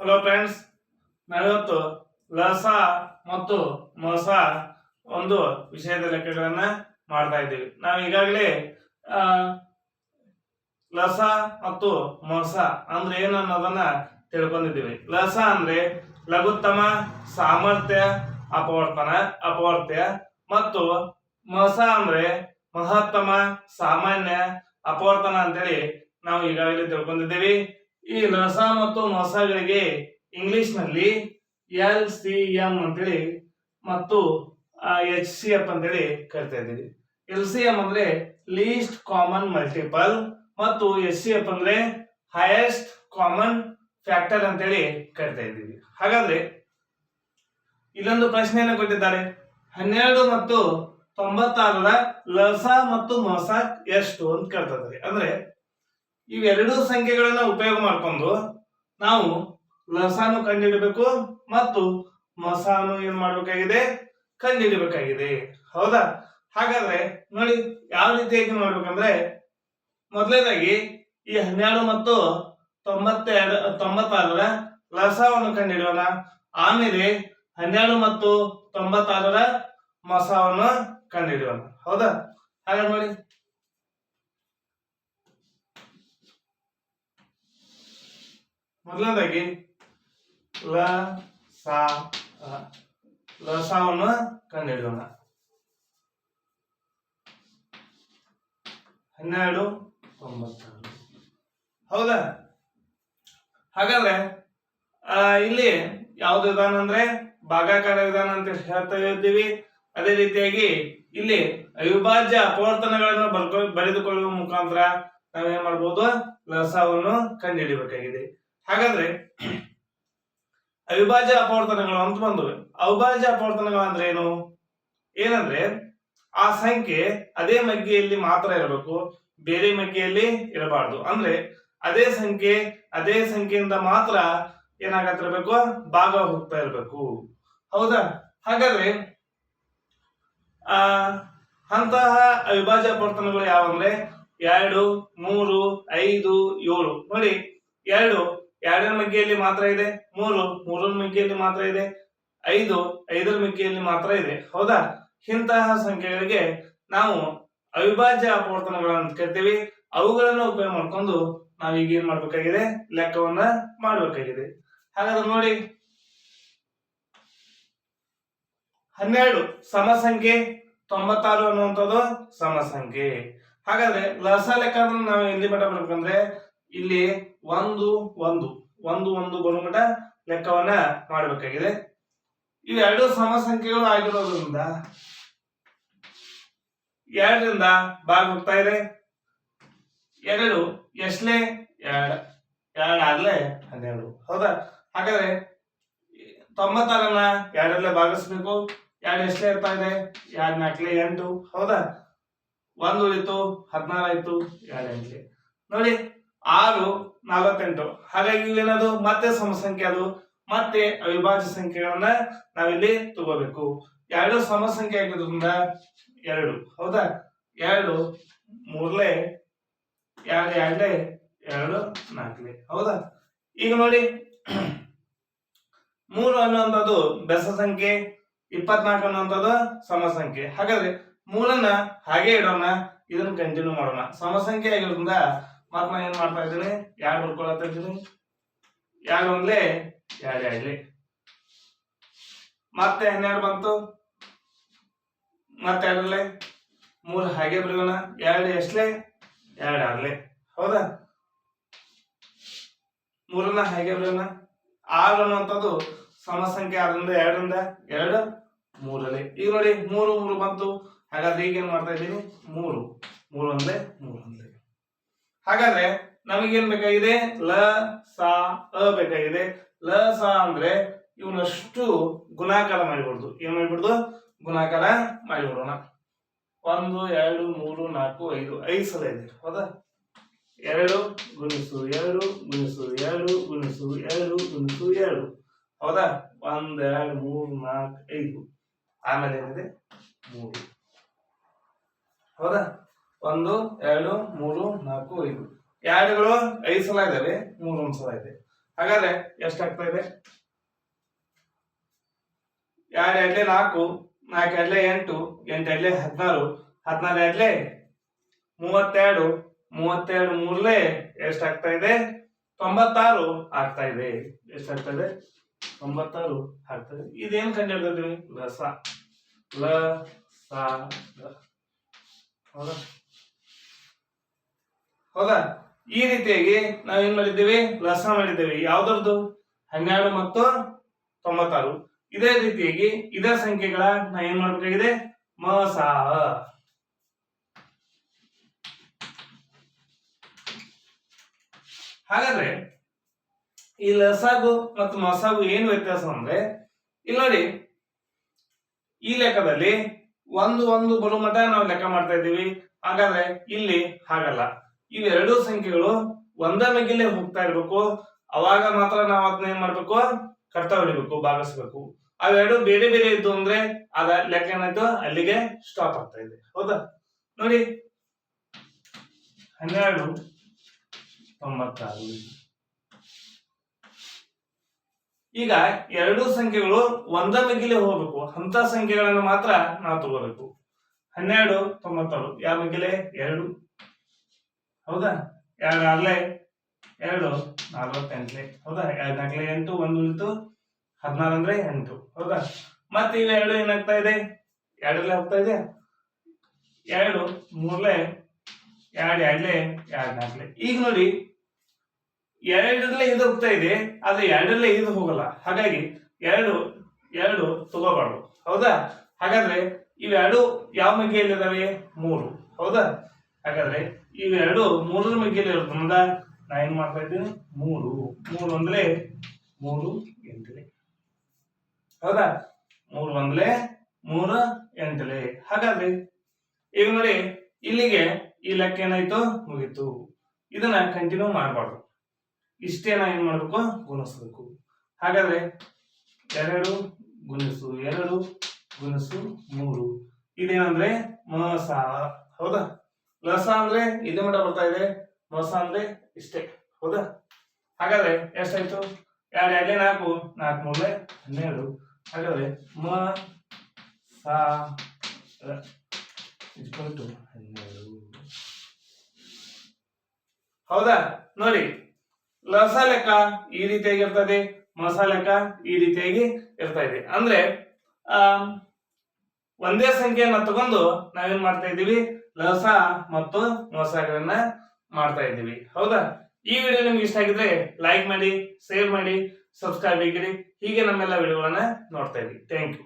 Hello friends ನಾವಿವತ್ತು ಲಸ ಮತ್ತು ಮೊಸ ಒಂದು ವಿಷಯದ ಲೆಕ್ಕಗಳನ್ನ ಮಾಡ್ತಾ ಇದ್ದೀವಿ. ನಾವು ಈಗಾಗಲೇ ಲಸ ಮತ್ತು ಮೊಸ ಅಂದ್ರೆ ಏನು ಅನ್ನೋದನ್ನ ತಿಳ್ಕೊಂಡಿದ್ದೀವಿ. ಲಸ ಅಂದ್ರೆ ಲಘುತ್ತಮ, ಸಾಮರ್ಥ್ಯ, ಅಪವರ್ತನ, ಅಪವರ್ತ್ಯ ಮತ್ತು ಮೊಸ ಅಂದ್ರೆ ಮಹತ್ತಮ, ಸಾಮಾನ್ಯ, ಅಪವರ್ತನ ಅಂತೇಳಿ ನಾವು ಈಗಾಗಲೇ ತಿಳ್ಕೊಂಡಿದ್ದೀವಿ. ಈ ರಸ ಮತ್ತು ಮೊಸಗಳಿಗೆ ಇಂಗ್ಲಿಷ್ನಲ್ಲಿ ಎಲ್ ಸಿ ಎಂ ಅಂತೇಳಿ ಮತ್ತು ಎಚ್ ಸಿ ಎಫ್ ಅಂತೇಳಿ ಕರಿತಾ ಇದ್ದೀವಿ. ಎಲ್ ಸಿ ಎಂ ಅಂದ್ರೆ ಲೀಸ್ಟ್ ಕಾಮನ್ ಮಲ್ಟಿಪಲ್ ಮತ್ತು ಎಚ್ ಸಿ ಎಫ್ ಅಂದ್ರೆ ಹೈಯೆಸ್ಟ್ ಕಾಮನ್ ಫ್ಯಾಕ್ಟರ್ ಅಂತೇಳಿ ಕರಿತಾ ಇದ್ದೀವಿ. ಹಾಗಾದ್ರೆ ಇಲ್ಲೊಂದು ಪ್ರಶ್ನೆಯನ್ನು ಕೊಟ್ಟಿದ್ದಾರೆ. ಹನ್ನೆರಡು ಮತ್ತು ತೊಂಬತ್ತಾರರ ಲಸ ಮತ್ತು ಮೊಸ ಎಷ್ಟು ಅಂತ ಕೇಳ್ತಾ ಅಂದ್ರೆ ಇವೆರಡೂ ಸಂಖ್ಯೆಗಳನ್ನ ಉಪಯೋಗ ಮಾಡ್ಕೊಂಡು ನಾವು ಲಸಾನು ಕಂಡುಹಿಡಬೇಕು ಮತ್ತು ಮಸಾನು ಏನ್ ಮಾಡ್ಬೇಕಾಗಿದೆ? ಕಂಡುಹಿಡಬೇಕಾಗಿದೆ ಹೌದಾ? ಹಾಗಾದ್ರೆ ನೋಡಿ ಯಾವ ರೀತಿಯಾಗಿ ಮಾಡ್ಬೇಕಂದ್ರೆ ಮೊದಲನೇದಾಗಿ ಈ ಹನ್ನೆರಡು ಮತ್ತು ತೊಂಬತ್ತೆರಡು, ತೊಂಬತ್ತಾರರ ಲಸವನ್ನು ಕಂಡುಹಿಡಿಯೋಣ ಆಮೇಲೆ ಹನ್ನೆರಡು ಮತ್ತು ತೊಂಬತ್ತಾರರ ಮಸಾವನ್ನು ಕಂಡುಹಿಡಿಯೋಣ ಹೌದಾ? ಹಾಗಾದ್ರೆ ನೋಡಿ. ಮೊದಲನೇದಾಗಿ ಲ, ಸಾ. ಲಸಾವನ್ನು ಕಂಡುಹಿಡಿಯೋಣ. ಹನ್ನೆರಡು ತೊಂಬತ್ತಾರು ಹೌದಾ? ಹಾಗಾದ್ರೆ ಇಲ್ಲಿ ಯಾವ್ದು ವಿಧಾನ ಅಂದ್ರೆ ಭಾಗಾಕಾರ ವಿಧಾನ ಅಂತ ಹೇಳ್ತಾ ಇದ್ದೀವಿ. ಅದೇ ರೀತಿಯಾಗಿ ಇಲ್ಲಿ ಅವಿಭಾಜ್ಯ ಅಪವರ್ತನಗಳನ್ನು ಬರ್ಕೊ, ಬರೆದುಕೊಳ್ಳುವ ಮುಖಾಂತರ ನಾವೇನ್ ಮಾಡ್ಬೋದು? ಲಸವನ್ನು ಕಂಡುಹಿಡಿಬೇಕಾಗಿದೆ. ಹಾಗಾದ್ರೆ ಅವಿಭಾಜ್ಯ ಅಪವರ್ತನಗಳು ಅಂತ ಬಂದವು. ಅವಿಭಾಜ್ಯ ಅಪವರ್ತನಗಳು ಅಂದ್ರೆ ಏನು? ಏನಂದ್ರೆ ಆ ಸಂಖ್ಯೆ ಅದೇ ಮಗ್ಗಿಯಲ್ಲಿ ಮಾತ್ರ ಇರಬೇಕು, ಬೇರೆ ಮಗ್ಗೆಯಲ್ಲಿ ಇರಬಾರ್ದು. ಅಂದ್ರೆ ಅದೇ ಸಂಖ್ಯೆ, ಅದೇ ಸಂಖ್ಯೆಯಿಂದ ಮಾತ್ರ ಏನಾಗತ್ತಿರ್ಬೇಕು? ಭಾಗ ಹೋಗ್ತಾ ಇರಬೇಕು. ಹೌದಾ? ಹಾಗಾದ್ರೆ ಆ, ಅಂತಹ ಅವಿಭಾಜ್ಯ ಅಪವರ್ತನಗಳು ಯಾವಂದ್ರೆ? ಎರಡು, ಮೂರು, ಐದು, ಏಳು. ನೋಡಿ, ಎರಡು ಎರಡರ ಮಗ್ಗಿಯಲ್ಲಿ ಮಾತ್ರ ಇದೆ, ಮೂರು, ಮೂರರ ಮಗ್ಗಿಯಲ್ಲಿ ಮಾತ್ರ ಇದೆ, ಐದು, ಐದರ ಮಗ್ಗಿಯಲ್ಲಿ ಮಾತ್ರ ಇದೆ. ಹೌದಾ? ಇಂತಹ ಸಂಖ್ಯೆಗಳಿಗೆ ನಾವು ಅವಿಭಾಜ್ಯ ಅಪವರ್ತನಗಳನ್ನ ಕರಿತೀವಿ. ಅವುಗಳನ್ನು ಉಪಯೋಗ ಮಾಡ್ಕೊಂಡು ಈಗ ಏನ್ ಮಾಡ್ಬೇಕಾಗಿದೆ? ಲೆಕ್ಕವನ್ನ ಮಾಡ್ಬೇಕಾಗಿದೆ. ಹಾಗಾದ್ರೆ ನೋಡಿ. ಹನ್ನೆರಡು, ಸಮಸಂಖ್ಯೆ. ತೊಂಬತ್ತಾರು ಅನ್ನುವಂಥದ್ದು ಸಮಸಂಖ್ಯೆ. ಹಾಗಾದ್ರೆ ಲಸ ಲೆಕ್ಕ ನಾವು ಎಲ್ಲಿ ಮಟ್ಟ ಬರ್ಬೇಕಂದ್ರೆ ಇಲ್ಲಿ ಒಂದು ಒಂದು ಒಂದು ಒಂದು ಗುಣಮಟ್ಟ ಮಟ್ಟ ಲೆಕ್ಕವನ್ನ ಮಾಡಬೇಕಾಗಿದೆ. ಇವೆರಡು ಸಮ ಸಂಖ್ಯೆಗಳು ಆಗಿರೋದ್ರಿಂದ ಎರಡರಿಂದ ಭಾಗ ಹೋಗ್ತಾ ಇದೆ. ಎರಡು ಎಷ್ಟಲೇ ಎರಡು. ಎರಡು ಆಗ್ಲೇ ಹನ್ನೆರಡು. ಹೌದಾ? ಹಾಗಾದ್ರೆ ತೊಂಬತ್ತಾರನ್ನ ಎರಡರಲ್ಲೇ ಭಾಗಿಸ್ಬೇಕು. ಎರಡು ಎಷ್ಟೇ ಇರ್ತಾ ಇದೆ? ಎರಡು ನಾಲ್ಕಲೆ ಎಂಟು. ಹೌದಾ? ಒಂದು ಉಳಿತು ಹದಿನಾರು ಆಯ್ತು. ಎರಡು ಎಂಟ್ಲಿ. ನೋಡಿ ಆರು ನಲವತ್ತೆಂಟು ಹಾಗಾಗಿ ಇಲ್ಲೇನದು ಮತ್ತೆ ಸಮಸಂಖ್ಯೆ ಅದು. ಮತ್ತೆ ಅವಿಭಾಜ್ಯ ಸಂಖ್ಯೆಗಳನ್ನ ನಾವಿಲ್ಲಿ ತಗೋಬೇಕು. ಎರಡು ಸಮಸಂಖ್ಯೆ ಆಗಿರೋದ್ರಿಂದ ಎರಡು. ಹೌದಾ? ಎರಡು, ಮೂರ್ಲೆ, ಎರಡು ಎರಡ್ಲೆ ಎರಡು, ನಾಲ್ಕಲೆ. ಹೌದಾ? ಈಗ ನೋಡಿ. ಮೂರು ಅನ್ನುವಂಥದ್ದು ಬೆಸ ಸಂಖ್ಯೆ, ಇಪ್ಪತ್ನಾಲ್ಕು ಅನ್ನುವಂಥದ್ದು ಸಮಸಂಖ್ಯೆ. ಹಾಗಾದ್ರೆ ಮೂರನ್ನ ಹಾಗೆ ಇಡೋಣ. ಇದನ್ನ ಕಂಟಿನ್ಯೂ ಮಾಡೋಣ. ಸಮಸಂಖ್ಯೆ ಆಗಿರೋದ್ರಿಂದ ಮತ್ ನಾ ಏನ್ ಮಾಡ್ತಾ ಇದ್ದೀನಿ? ಬರ್ಕೊಳತ್ತಾ ಇದ್ದೀನಿ? ಎರಡು ಒಂದ್ಲೆ ಎರಡು ಎರಡ್ಲೆ ಮತ್ತೆ ಹನ್ನೆರಡು ಬಂತು. ಮತ್ತೆ ಎರಡರಲ್ಲೇ ಮೂರು ಹಾಗೆ ಬರೆಯೋಣ. ಎರಡು ಎಷ್ಟಲೆ ಎರಡು ಆಗ್ಲಿ. ಹೌದಾ? ಮೂರನ್ನ ಹಾಗೆ ಬರೆಯೋಣ. ಆರು ಅನ್ನುವಂಥದ್ದು ಸಮ ಸಂಖ್ಯೆ ಆದ್ರಿಂದ ಎರಡರಿಂದ ಎರಡು, ಮೂರಲ್ಲಿ. ಈಗ ನೋಡಿ, ಮೂರು ಮೂರು ಬಂತು. ಹಾಗಾದ್ರೆ ಈಗ ಏನ್ ಮಾಡ್ತಾ ಇದ್ದೀನಿ? ಮೂರು. ಮೂರು ಅಂದ್ರೆ ಮೂರು ಒಂದೇ ಹಾಗಾದ್ರೆ ನಮಗೇನ್ ಬೇಕಾಗಿದೆ? ಲ, ಸ, ಅ ಬೇಕಾಗಿದೆ. ಲ, ಸ ಅಂದ್ರೆ ಇವನಷ್ಟು ಗುಣಾಕಾರ ಮಾಡಿಬಿಡ್ದು. ಏನ್ ಮಾಡಿಬಿಡ್ದು? ಗುಣಾಕಾರ ಮಾಡಿಬಿಡೋಣ. ಒಂದು, ಎರಡು, ಮೂರು, ನಾಲ್ಕು, ಐದು ಐದು ಸಲ ಇದೆ. ಹೌದಾ? ಎರಡು ಗುಣಿಸು ಎರಡು ಗುಣಿಸು ಎರಡು ಗುಣಿಸು ಎರಡು ಗುಣಿಸು, ಎರಡು. ಹೌದಾ? ಒಂದ್, ಎರಡು, ಮೂರು, ನಾಲ್ಕು, ಐದು. ಆಮೇಲೆ ಏನಿದೆ? ಮೂರು. ಹೌದಾ? ಒಂದು, ಎರಡು, ಮೂರು, ನಾಲ್ಕು, ಐದು. ಎರಡುಗಳು ಐದು ಸಲ ಇದಾವೆ, ಮೂರು ಒಂದು ಸಲ ಇದೆ. ಹಾಗಾದ್ರೆ ಎಷ್ಟಾಗ್ತಾ ಇದೆ? ಎರಡು ಎಡ್ಲೆ ನಾಲ್ಕು ನಾಲ್ಕು ಎಡ್ಲೆ ಎಂಟು ಎಂಟು ಎಡ್ಲೆ ಹದಿನಾರು ಹದಿನಾರು ಎಡ್ಲೆ ಮೂವತ್ತೆರಡು ಮೂವತ್ತೆರಡು ಮೂರ್ಲೆ ಎಷ್ಟಾಗ್ತಾ ಇದೆ? ತೊಂಬತ್ತಾರು ಆಗ್ತಾ ಇದೆ. ಎಷ್ಟಾಗ್ತಾ ಇದೆ? ತೊಂಬತ್ತಾರು ಆಗ್ತಾ ಇದೆ. ಇದೇನ್ ಕಂಡು ಲ ಲಸ ಲ ಸ. ಹೌದಾ? ಈ ರೀತಿಯಾಗಿ ನಾವೇನ್ ಮಾಡಿದ್ದೇವೆ? ಲಸ ಮಾಡಿದ್ದೇವೆ. ಯಾವ್ದರದ್ದು? ಹನ್ನೆರಡು ಮತ್ತು ತೊಂಬತ್ತಾರು. ಇದೇ ರೀತಿಯಾಗಿ ಇದೇ ಸಂಖ್ಯೆಗಳ ನಾ ಏನ್ ಮಾಡ್ಬೇಕಾಗಿದೆ? ಮ ಸ ಹಾಗಾದ್ರೆ ಈ ಲಸಾಗು ಮತ್ತು ಮಸಾಗು ಏನು ವ್ಯತ್ಯಾಸ ಅಂದ್ರೆ, ಇಲ್ಲಿ ನೋಡಿ, ಈ ಲೆಕ್ಕದಲ್ಲಿ ಒಂದು ಒಂದು ಬರೋ ಮಟ್ಟ ನಾವು ಲೆಕ್ಕ ಮಾಡ್ತಾ ಇದ್ದೀವಿ. ಹಾಗಾದ್ರೆ ಇಲ್ಲಿ ಹಾಗಲ್ಲ. ಇವೆರಡೂ ಸಂಖ್ಯೆಗಳು ಒಂದ ಹೋಗ್ತಾ ಇರ್ಬೇಕು. ಅವಾಗ ಮಾತ್ರ ನಾವು ಅದನ್ನ ಏನ್ ಮಾಡ್ಬೇಕು? ಕರ್ತ ಹೊಡಿಬೇಕು, ಭಾಗಿಸ್ಬೇಕು. ಅವೆರಡು ಬೇರೆ ಬೇರೆ ಇದ್ದು ಅಂದ್ರೆ ಅದ ಲೆಕ್ಕ ಏನಾಯ್ತು? ಅಲ್ಲಿಗೆ ಸ್ಟಾಪ್ ಆಗ್ತಾ ಇದೆ. ಹೌದಾ? ನೋಡಿ. ಹನ್ನೆರಡು, ತೊಂಬತ್ತಾರು. ಈಗ ಎರಡು ಸಂಖ್ಯೆಗಳು ಒಂದ ಮಗ್ಗಿಲೆ ಹೋಗ್ಬೇಕು. ಅಂತ ಸಂಖ್ಯೆಗಳನ್ನು ಮಾತ್ರ ನಾವು ತಗೋಬೇಕು. ಹನ್ನೆರಡು, ತೊಂಬತ್ತಾರು. ಯಾವ ಮಗ್ಗಿಲೆ ಎರಡು. ಹೌದಾ? ಎರಡು ಆರ್ಲೆ ಎರಡು, ನಲ್ವತ್ತೆಂಟ್ಲೆ. ಹೌದಾ? ಎರಡು ನಾಲ್ಕಲೆ ಎಂಟು, ಒಂದು ಉಳಿತು ಹದಿನಾರು ಅಂದ್ರೆ ಎಂಟು. ಹೌದಾ? ಮತ್ತೆ ಇವೆರಡು ಏನಾಗ್ತಾ ಇದೆ? ಎರಡಲ್ಲೇ ಹೋಗ್ತಾ ಇದೆ? ಎರಡು ಮೂರ್ಲೆ ಎರಡು ಎರಡ್ಲೆ ಎರಡು ನಾಲ್ಕಲೆ ಈಗ ನೋಡಿ, ಎರಡರಲ್ಲೇ ಇದು ಹೋಗ್ತಾ ಇದೆ, ಆದ್ರೆ ಎರಡರಲ್ಲೇ ಇದು ಹೋಗಲ್ಲ. ಹಾಗಾಗಿ ಎರಡು ಎರಡು ತಗೋಬಾರ್ದು. ಹೌದಾ? ಹಾಗಾದ್ರೆ ಇವೆರಡು ಯಾವ ಮಗ್ಗಿಯಲ್ಲಿದ್ದಾವೆ ಮೂರು. ಹೌದಾ? ಹಾಗಾದ್ರೆ ಇವೆರಡು ಮೂರರ ಮಧ್ಯದಲ್ಲಿ ಇರೋದ್ರಿಂದ ನಾ ಏನ್ ಮಾಡ್ತಾ ಇದ್ದೀನಿ? ಮೂರು. ಮೂರು ಅಂದ್ರೆ ಮೂರು ಎಂಟಲೆ. ಹೌದಾ? ಮೂರು ಅಂದ್ರೆ ಮೂರ ಎಂಟಲೆ. ಹಾಗಾದ್ರೆ ಈಗ ನೋಡಿ, ಇಲ್ಲಿಗೆ ಈ ಲೆಕ್ಕ ಏನಾಯ್ತು? ಮುಗೀತು. ಇದನ್ನ ಕಂಟಿನ್ಯೂ ಮಾಡಬಾರ್ದು. ಇಷ್ಟೇ ನಾ ಏನ್ ಮಾಡ್ಬೇಕು? ಗುಣಿಸ್ಬೇಕು. ಹಾಗಾದ್ರೆ ಎರಡು ಗುಣಿಸು ಎರಡು ಗುಣಿಸು ಮೂರು. ಇದೇನಂದ್ರೆ ಮಸ ಹೌದಾ? ಲಸ ಅಂದ್ರೆ ಇದು ಮಟ್ಟ ಬರ್ತಾ ಇದೆ. ಮಸ ಅಂದ್ರೆ ಇಷ್ಟೇ. ಹೌದಾ? ಹಾಗಾದ್ರೆ ಎಷ್ಟಾಯ್ತು? ಎರಡು, ಎರಡೇ ನಾಲ್ಕು ನಾಲ್ಕು ಮೂರಲೆ ಹನ್ನೆರಡು. ಹಾಗಾದ್ರೆ ಮ, ಸ ಹನ್ನೆರಡು. ಹೌದಾ? ನೋಡಿ ಲಸ ಲೆಕ್ಕ ಈ ರೀತಿಯಾಗಿ ಇರ್ತದೆ ಮಸ ಲೆಕ್ಕ ಈ ರೀತಿಯಾಗಿ ಇರ್ತಾ ಇದೆ. ಅಂದ್ರೆ ಒಂದೇ ಸಂಖ್ಯೆಯನ್ನ ತಗೊಂಡು ನಾವೇನ್ ಮಾಡ್ತಾ ಇದ್ದೀವಿ? ಲಸ ಮತ್ತು ಮೊಸಗಳನ್ನ ಮಾಡ್ತಾ ಇದ್ದೀವಿ. ಹೌದಾ? ಈ ವಿಡಿಯೋ ನಿಮ್ಗೆ ಇಷ್ಟ ಆಗಿದ್ರೆ ಲೈಕ್ ಮಾಡಿ ಶೇರ್ ಮಾಡಿ ಸಬ್ಸ್ಕ್ರೈಬ್ ಆಗಿರಿ. ಹೀಗೆ ನಮ್ಮೆಲ್ಲ ವಿಡಿಯೋಗಳನ್ನ ನೋಡ್ತಾ ಇದ್ದೀವಿ ಥ್ಯಾಂಕ್ ಯು